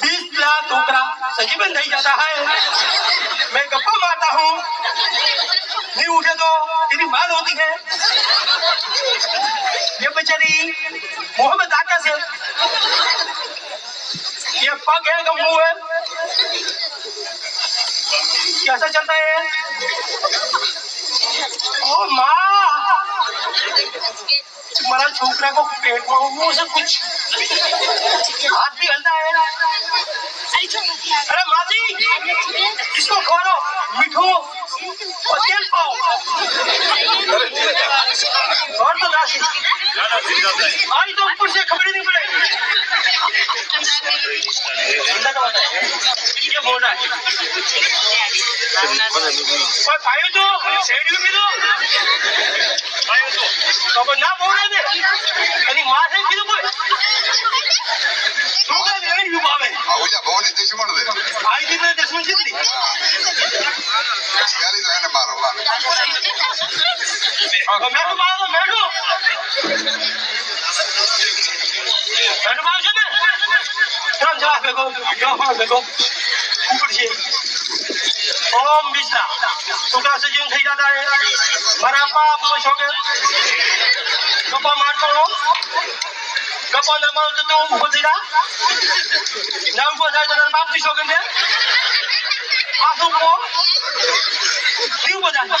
बीस लाख छोकरा सजीवन नहीं जाता है। मैं गप्पा मारता हूँ। नहीं उठे तो तेरी बात होती है। ये बेचारी मोहम्मद आका से। ये पग है का मुँह है। कैसा चलता है ओ माँ! तुम्हारा छोकरा को पेट में मुँह से कुछ हाथ भी हलता है अरे माँ जी इसको खोलो मिठो और तेल पाओ और तो दासी। आज तो ऊपर से खबर ही नहीं पड़ेगी। है। ये बोल रहा है। भाई तो शेड भी दो। भाई तो તો ના બોલે દે અને કીધું શું કરે દે આઈ દી દે સુન તો એને મારો મારો. ને? ત્રણ જવા ભેગો. જવા ભેગો. ઉપર છે ઓમ વિષ્ણા છોકરા સજીવ થઈ જતા મારા બાપ નો છોકરો ગપ્પા મારતો ગપ્પા ના મારતો તો ઊભો થઈ જા ના ઊભો થાય તો તારા બાપથી આખું ઊભો કેવું બધા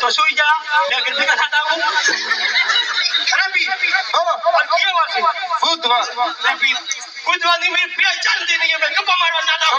તો સુઈ જા મેં કેટલી ના થતા હું કૂદવાની મેં બે ચાલતી નહીં ગપ્પા મારવા જતા